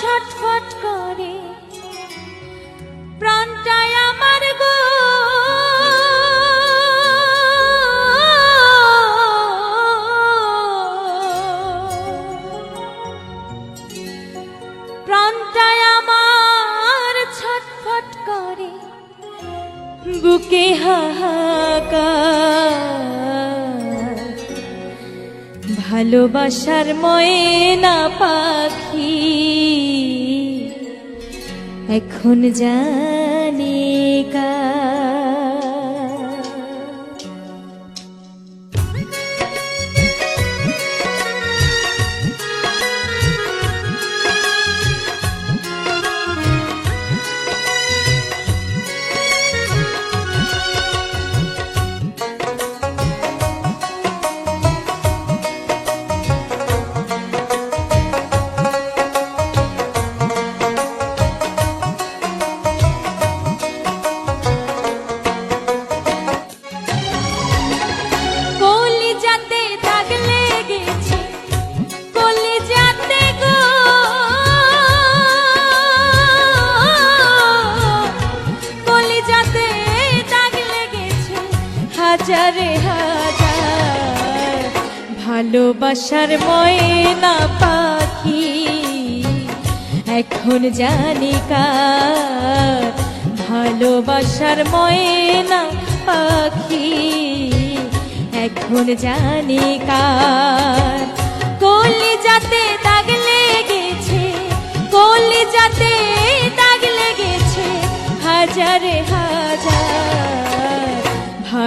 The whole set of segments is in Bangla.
ছটফট করে। প্রাণটায় আমার গো। প্রাণটায় আমার ছটফট করে। বুকে হাহাকার। ভালোবাসার ময়না পাখি। এখন জানি হাজারে ভালোবাসার ময়না পাখি। এখন জানি কার ভালোবাসার ময়না পাখি। এখন জানি কার কলি যাতে দাগ লেগেছে কলি যাতে দাগ লেগেছে হাজারে হাজার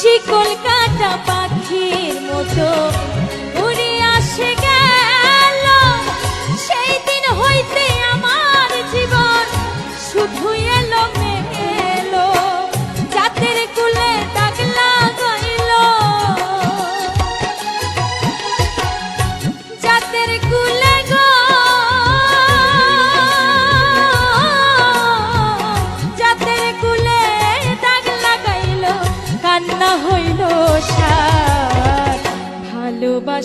শিকল কাটা পাখির মতো।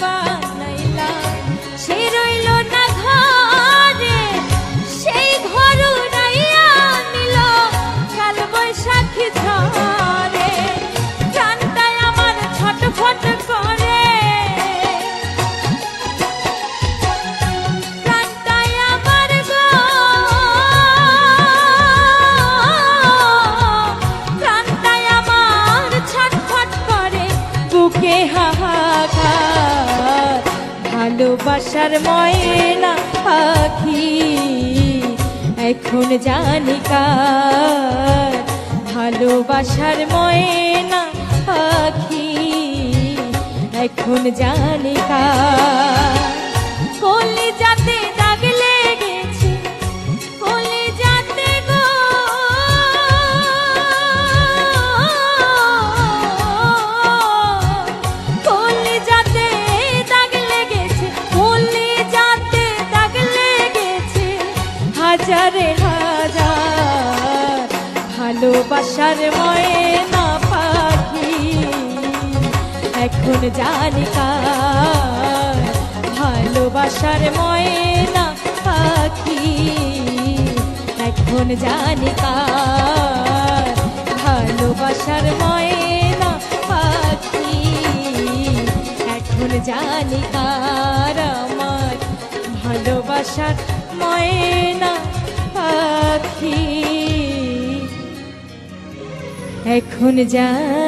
ঘর ভালোবাসার ময়না পাখি এখন জানি কার ভালোবাসার ময়না পাখি এখন জানি কার। কলি যাতে হাজারে হাজার, ভালোবাসার ময়না পাখি। এখন জানি কার, ভালোবাসার ময়না পাখি। এখন জানি ভালোবাসার ময়না পাখি। এখন জানি কার আমার, ভালোবাসার ময়না এখন জানি